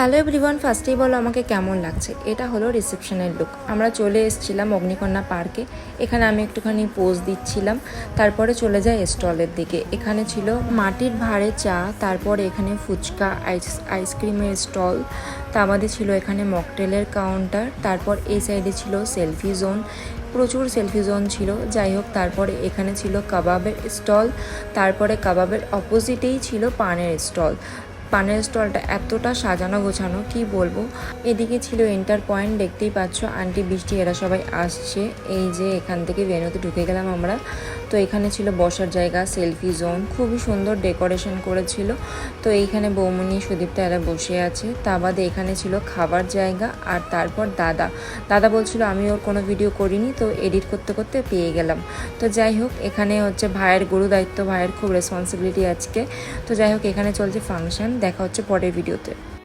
Hello everyone ফার্স্টেই বলো আমাকে কেমন লাগছে? এটা হলো রিসেপশনের লুক আমরা চলে এসেছিলাম অগ্নিকন্যা পার্কে এখানে আমি একটুখানি পোজ দিচ্ছিলাম। তারপরে চলে যাই স্টলের দিকে। এখানে ছিল মাটির ভাঁড়ে চা, তারপরে এখানে ফুচকা আইস আইসক্রিমের স্টল তা আমাদের ছিল এখানে মকটেলের কাউন্টার তারপর এই সাইডে ছিল সেলফি জোন প্রচুর সেলফি জোন ছিল। যাই হোক, তারপরে এখানে ছিল কাবাবের স্টল তারপরে কাবাবের অপোজিটেই ছিল পানের স্টল পানের স্টলটা এতটা সাজানো গোছানো, কি বলব? এদিকে ছিল এন্টার পয়েন্ট দেখতেই পাচ্ছ আন্টি বৃষ্টি এরা সবাই আসছে। এই যে এখান থেকে ভেনুতে ঢুকে গেলাম আমরা। তো এখানে ছিল বসার জায়গা, সেলফি জোন, খুবই সুন্দর ডেকোরেশন করেছিল। তো এইখানে বৌমনি সুদীপ্তা এরা বসে আছে। তা বাদে এখানে ছিল খাবার জায়গা আর তারপর দাদা। দাদা বলছিল, আমি ওর কোনো ভিডিও করিনি, তো এডিট করতে করতে পেয়ে গেলাম। তো যাই হোক, এখানে হচ্ছে ভাইয়ের গুরু দায়িত্ব, ভাইয়ের খুব রেসপন্সিবিলিটি আজকে। তো যাই হোক, এখানে চলছে ফাংশন দেখা হচ্ছে পরের ভিডিওতে